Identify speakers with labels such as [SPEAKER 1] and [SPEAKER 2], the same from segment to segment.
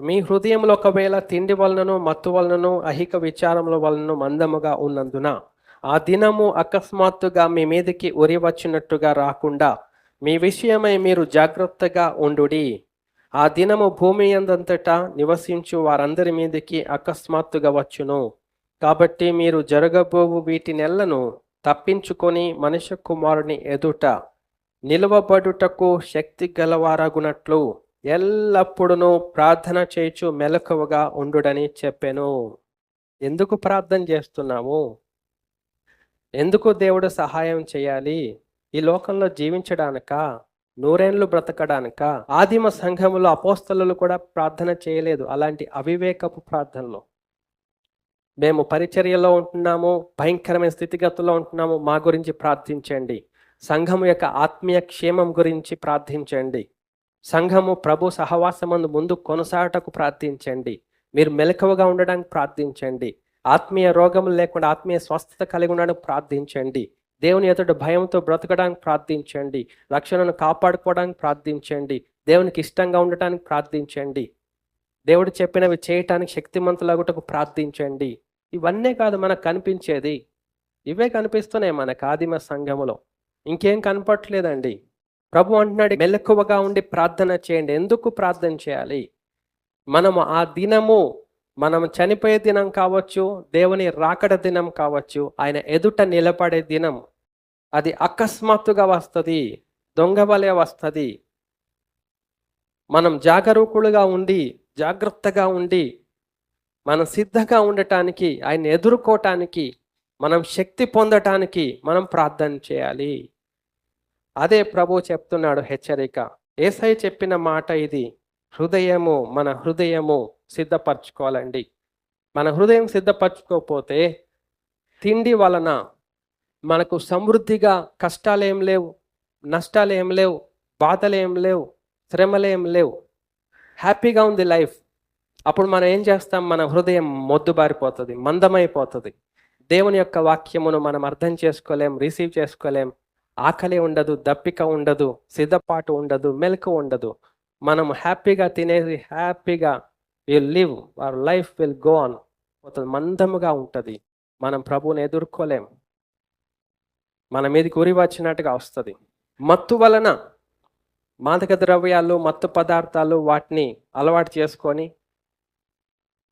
[SPEAKER 1] మీ హృదయంలో ఒకవేళ తిండి వలనను మత్తు వలనను అహిక విచారముల వలనను మందముగా ఉన్నందున ఆ దినము అకస్మాత్తుగా మీ మీదకి ఉరి వచ్చినట్టుగా రాకుండా మీ విషయమై మీరు జాగ్రత్తగా ఉండుడి. ఆ దినము భూమి అందంతటా నివసించు వారందరి మీదకి అకస్మాత్తుగా వచ్చును. కాబట్టి మీరు జరగబోవు వీటి నెలను తప్పించుకొని మనిషి కుమారుని ఎదుట నిలవబడుటకు శక్తి గలవారగునట్లు ఎల్లప్పుడూ ప్రార్థన చేయుచు మెలకువగా ఉండుడని చెప్పాను. ఎందుకు ప్రార్థన చేస్తున్నాము ఎందుకు దేవుడు సహాయం చేయాలి? ఈ లోకంలో జీవించడానిక? నూరేండ్లు బ్రతకడానిక? ఆదిమ సంఘములో అపోస్తలు కూడా ప్రార్థన చేయలేదు అలాంటి అవివేకపు ప్రార్థనలు. మేము పరిచర్యలో ఉంటున్నాము భయంకరమైన స్థితిగతుల్లో ఉంటున్నాము మా గురించి ప్రార్థించండి. సంఘం యొక్క ఆత్మీయ క్షేమం గురించి ప్రార్థించండి. సంఘము ప్రభు సహవాసమందు ముందు కొనసాగటకు ప్రార్థించండి. మీరు మెలకువగా ఉండడానికి ప్రార్థించండి. ఆత్మీయ రోగములు లేకుండా ఆత్మీయ స్వస్థత కలిగి ఉండడానికి ప్రార్థించండి. దేవుని ఎదుట భయంతో బ్రతకడానికి ప్రార్థించండి. రక్షణను కాపాడుకోవడానికి ప్రార్థించండి. దేవునికి ఇష్టంగా ఉండటానికి ప్రార్థించండి. దేవుడు చెప్పినవి చేయటానికి శక్తిమంతులగుటకు ప్రార్థించండి. ఇవన్నీ కాదు మనకు కనిపించేది. ఇవే కనిపిస్తున్నాయి మనకు ఆదిమ సంఘములో. ఇంకేం కనపట్లేదండి ప్రభు అంటున్నాడు మెలకువగా ఉండి ప్రార్థన చేయండి. ఎందుకు ప్రార్థన చేయాలి? మనము ఆ దినము మనం చనిపోయే దినం కావచ్చు దేవుని రాకడ దినం కావచ్చు ఆయన ఎదుట నిలబడే దినం. అది అకస్మాత్తుగా వస్తుంది దొంగ వలె వస్తుంది. మనం జాగరూకులుగా ఉండి జాగ్రత్తగా ఉండి మనం సిద్ధంగా ఉండటానికి ఆయన ఎదుర్కోవటానికి మనం శక్తి పొందటానికి మనం ప్రార్థన చేయాలి. అదే ప్రభు చెప్తున్నాడు హెచ్చరిక. ఏసై చెప్పిన మాట ఇది హృదయము మన హృదయము సిద్ధపరచుకోవాలండి. మన హృదయం సిద్ధపరచుకోకపోతే తిండి వలన మనకు సమృద్ధిగా కష్టాలేం లేవు నష్టాలేం లేవు బాధలేం లేవు శ్రమలేం లేవు. హ్యాపీగా ఉంది లైఫ్. అప్పుడు మనం ఏం చేస్తాం? మన హృదయం మొద్దుబారిపోతుంది మందమైపోతుంది. దేవుని యొక్క వాక్యమును మనం అర్థం చేసుకోలేం రిసీవ్ చేసుకోలేం. ఆకలి ఉండదు దప్పిక ఉండదు సిద్ధపాటు ఉండదు మెలకు ఉండదు. మనం హ్యాపీగా తినేది హ్యాపీగా will live our life will go on పోతుంది మందముగా ఉంటుంది. మనం ప్రభువుని ఎదుర్కోలేం. మన మీదకి ఉరి వచ్చినట్టుగా వస్తుంది. మత్తు వలన మాదక ద్రవ్యాలు మత్తు పదార్థాలు వాటిని అలవాటు చేసుకొని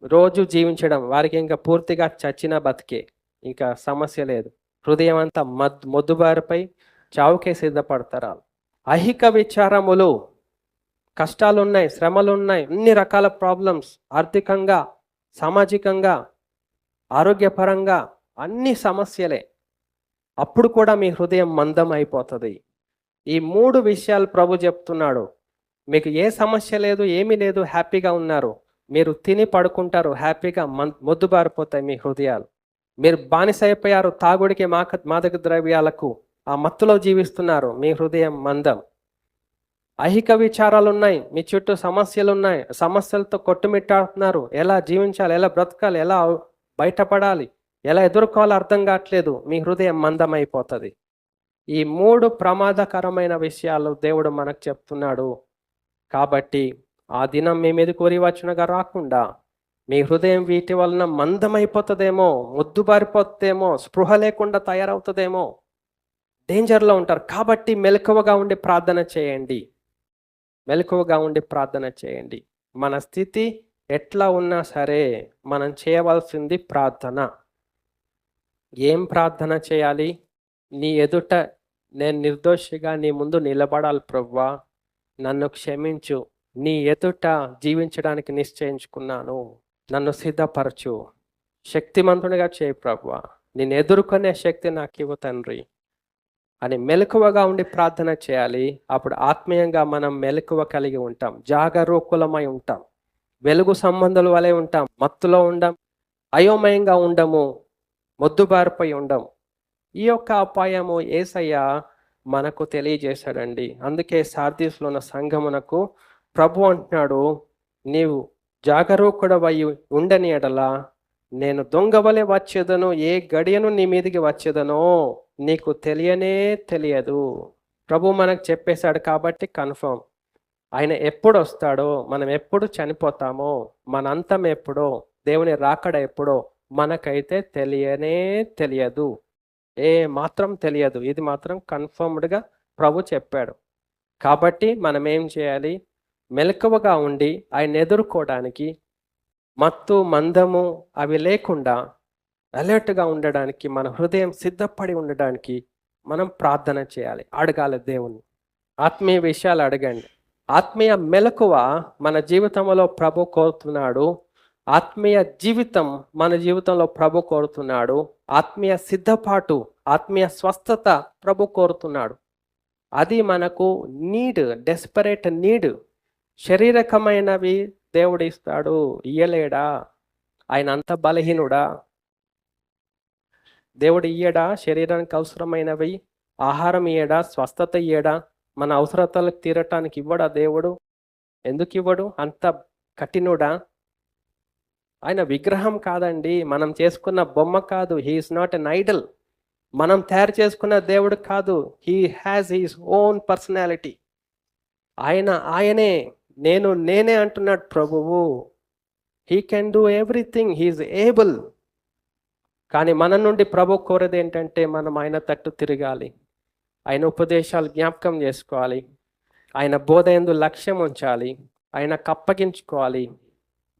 [SPEAKER 1] రోజు జీవించడం వారికి ఇంకా పూర్తిగా చచ్చిన బతికే ఇంకా సమస్య లేదు. హృదయం అంతా మద్ మొద్దుబారిపై చావుకే సిద్ధపడతారు అహిక ఐహిక విచారములు కష్టాలు ఉన్నాయి శ్రమలు ఉన్నాయి అన్ని రకాల ప్రాబ్లమ్స్ ఆర్థికంగా సామాజికంగా ఆరోగ్యపరంగా అన్ని సమస్యలే. అప్పుడు కూడా మీ హృదయం మందం అయిపోతుంది. ఈ మూడు విషయాలు ప్రభు చెప్తున్నాడు. మీకు ఏ సమస్య లేదు ఏమీ లేదు హ్యాపీగా ఉన్నారు. మీరు తిని పడుకుంటారు హ్యాపీగా మన్ మొద్దుబారిపోతాయి మీ హృదయాలు. మీరు బానిస అయిపోయారు తాగుడికి మాక మాదక ద్రవ్యాలకు ఆ మత్తులో జీవిస్తున్నారు. మీ హృదయం మందం. ఐహిక విచారాలు ఉన్నాయి మీ చుట్టూ సమస్యలు ఉన్నాయి సమస్యలతో కొట్టుమిట్టాడుతున్నారు. ఎలా జీవించాలి? ఎలా బ్రతకాలి? ఎలా బయటపడాలి? ఎలా ఎదుర్కోవాలో? అర్థం కావట్లేదు. మీ హృదయం మందం అయిపోతుంది ఈ మూడు ప్రమాదకరమైన విషయాలు దేవుడు మనకు చెప్తున్నాడు. కాబట్టి ఆ దినం మీ మీద కోరి వచ్చినగా రాకుండా మీ హృదయం వీటి వలన మందమైపోతుందేమో ముద్దుబారిపోతుందేమో స్పృహ లేకుండా తయారవుతుందేమో డేంజర్లో ఉంటారు. కాబట్టి మెలకువగా ఉండి ప్రార్థన చేయండి. మెలకువగా ఉండి ప్రార్థన చేయండి. మన స్థితి ఎట్లా ఉన్నా సరే మనం చేయవలసింది ప్రార్థన. ఏం ప్రార్థన చేయాలి? నీ ఎదుట నేను నిర్దోషిగా నీ ముందు నిలబడాలి ప్రవ్వా. నన్ను క్షమించు. నీ ఎదుట జీవించడానికి నిశ్చయించుకున్నాను. నన్ను సిద్ధపరచు. శక్తిమంతునిగా చేయి ప్రవ్వా. నేను ఎదుర్కొనే శక్తి నాకు ఇవ్వ తండ్రి. అని మెలకువగా ఉండి ప్రార్థన చేయాలి. అప్పుడు ఆత్మీయంగా మనం మెలకువ కలిగి ఉంటాం. జాగరూకులమై ఉంటాం. వెలుగు సంబంధాల వలె ఉంటాం. మత్తులో ఉండం. అయోమయంగా ఉండము. మొద్దుబారిపోయి ఉండం. ఈ యొక్క అపాయము ఏసయ్య మనకు తెలియజేశాడండి. అందుకే సార్దీస్లో ఉన్న సంఘమునకు ప్రభు అంటున్నాడు నీవు జాగరూకుడవై ఉండని ఎడలా నేను దొంగవలే వచ్చేదను ఏ గడియను నీ మీదికి వచ్చేదనో నీకు తెలియనే తెలియదు. ప్రభు మనకు చెప్పేశాడు కాబట్టి కన్ఫర్మ్. ఆయన ఎప్పుడు వస్తాడో మనం ఎప్పుడు చనిపోతామో మన అంతం ఎప్పుడో దేవుని రాకడ ఎప్పుడో మనకైతే తెలియనే తెలియదు. ఏ మాత్రం తెలియదు. ఇది మాత్రం కన్ఫర్మ్డ్గా ప్రభు చెప్పాడు. కాబట్టి మనం ఏం చేయాలి? మెలకువగా ఉండి ఆయన ఎదుర్కోవడానికి మత్తు మందము అవి లేకుండా అలర్ట్గా ఉండడానికి మన హృదయం సిద్ధపడి ఉండడానికి మనం ప్రార్థన చేయాలి. అడగాలి దేవుని ఆత్మీయ విషయాలు అడగండి. ఆత్మీయ మెలకువ మన జీవితంలో ప్రభు కోరుతున్నాడు. ఆత్మీయ జీవితం మన జీవితంలో ప్రభు కోరుతున్నాడు. ఆత్మీయ సిద్ధపాటు ఆత్మీయ స్వస్థత ప్రభు కోరుతున్నాడు. అది మనకు నీడ్ డెస్పరేట్ నీడ్. శరీరకమైనవి దేవుడు ఇస్తాడు. ఇయ్యలేడా? ఆయన అంత బలహీనుడా? దేవుడు ఇయ్యడా? శరీరానికి అవసరమైనవి? ఆహారం ఇయ్యడా? స్వస్థత ఇయ్యడా? మన అవసరతలకు తీరటానికి ఇవ్వడా దేవుడు? ఎందుకు ఇవ్వడు? అంత కఠినుడా? ఆయన విగ్రహం కాదండి. మనం చేసుకున్న బొమ్మ కాదు. హీఈస్ నాట్ ఎన్ ఐడల్ మనం తయారు చేసుకున్న దేవుడు కాదు. He has his own personality ఆయన ఆయనే. నేను నేనే అంటున్నాడు ప్రభువు. He can do everything he's able కానీ మన నుండి ప్రభు కోరేది ఏంటంటే మనం ఆయన తట్టు తిరగాలి. ఆయన ఉపదేశాలు జ్ఞాపకం చేసుకోవాలి. ఆయన బోధ ఎందు లక్ష్యం ఉంచాలి. ఆయన కప్పగించుకోవాలి.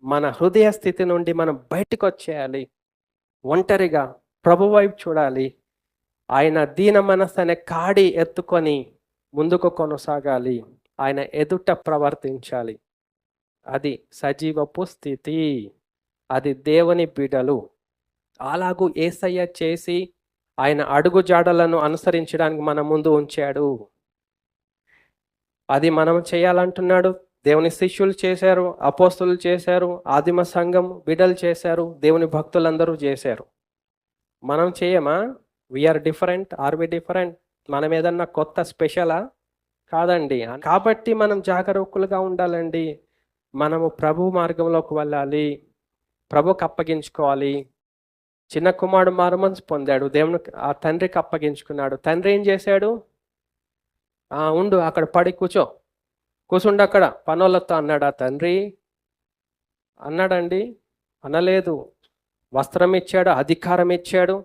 [SPEAKER 1] మన హృదయ స్థితి నుండి మనం బయటకు వచ్చేయాలి ఒంటరిగా ప్రభు వైపు చూడాలి. ఆయన దీన మనస్సు అనే కాడి ఎత్తుకొని ముందుకు కొనసాగాలి. ఆయన ఎదుట ప్రవర్తించాలి. అది సజీవపు స్థితి. అది దేవుని బిడలు. అలాగూ ఏసయ్య చేసి ఆయన అడుగు జాడలను అనుసరించడానికి మన ముందు ఉంచాడు. అది మనం చేయాలంటున్నాడు. దేవుని శిష్యులు చేశారు అపోస్తులు చేశారు ఆదిమ సంఘం బిడలు చేశారు దేవుని భక్తులందరూ చేశారు. మనం చేయమా? We are different are we different మనం ఏదన్నా కొత్త స్పెషలా కాదండి. కాబట్టి మనం జాగరూకులుగా ఉండాలండి. మనము ప్రభు మార్గంలోకి వెళ్ళాలి. ప్రభుకి అప్పగించుకోవాలి. చిన్న కుమారుడు మారుమనసు పొందాడు. దేవుని ఆ తండ్రికి అప్పగించుకున్నాడు. తండ్రి ఏం చేశాడు? ఆ ఉండు అక్కడ పడి కూర్చో. కూర్చుండు అక్కడ. పనోళ్ళతో అన్నాడు ఆ తండ్రి? అన్నాడండి. అనలేదు. వస్త్రం ఇచ్చాడు అధికారం ఇచ్చాడు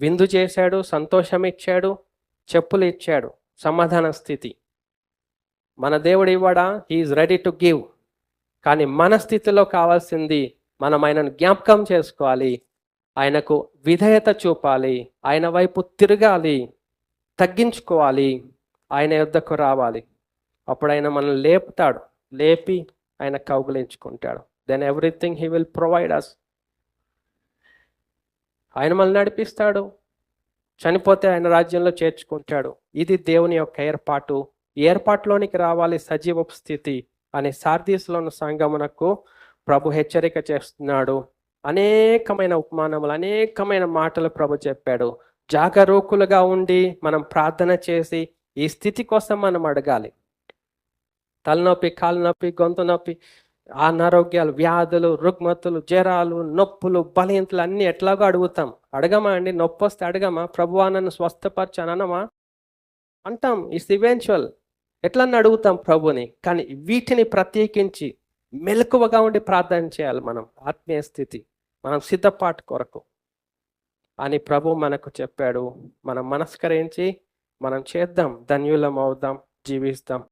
[SPEAKER 1] విందు చేశాడు సంతోషం ఇచ్చాడు చెప్పులు ఇచ్చాడు. సమాధాన స్థితి. మన దేవుడు ఇవ్వడా? He is ready to give కానీ మన స్థితిలో కావాల్సింది మనం ఆయనను జ్ఞాపకం చేసుకోవాలి. ఆయనకు విధేయత చూపాలి ఆయన వైపు తిరగాలి తగ్గించుకోవాలి ఆయన యుద్ధకు రావాలి. అప్పుడు ఆయన మనల్ని లేపుతాడు లేపి ఆయన కౌగులించుకుంటాడు then everything he will provide us ఆయన మనల్ని నడిపిస్తాడు చనిపోతే ఆయన రాజ్యంలో చేర్చుకుంటాడు. ఇది దేవుని యొక్క ఏర్పాటు. ఏర్పాటులోనికి రావాలి సజీవ స్థితి అనే సార్దీస్లోని సంగమునకు ప్రభు హెచ్చరిక చేస్తున్నాడు. అనేకమైన ఉపమానములు అనేకమైన మాటలు ప్రభు చెప్పాడు. జాగరూకులుగా ఉండి మనం ప్రార్థన చేసి ఈ స్థితి కోసం మనం అడగాలి. తలనొప్పి కాలు నొప్పి గొంతు నొప్పి అనారోగ్యాలు వ్యాధులు రుగ్మతులు జ్వరాలు నొప్పులు బలహీనతలు అన్నీ ఎట్లాగో అడుగుతాం. అడగమా అండి? నొప్పి వస్తే అడగమా? ప్రభువా నన్ను స్వస్థపరచాననమా అంటాం ఇట్స్ ఈవెన్చువల్ ఎట్లన్నా అడుగుతాం ప్రభుని కానీ వీటిని ప్రత్యేకించి మెలకువగా ఉండి ప్రార్థన చేయాలి మనం. ఆత్మీయ స్థితి. మనం సిద్ధపాటు కొరకు. అని ప్రభు మనకు చెప్పాడు. మనం మనస్కరించి మనం చేద్దాం. ధన్యులం అవుదాం. జీవిస్తాం.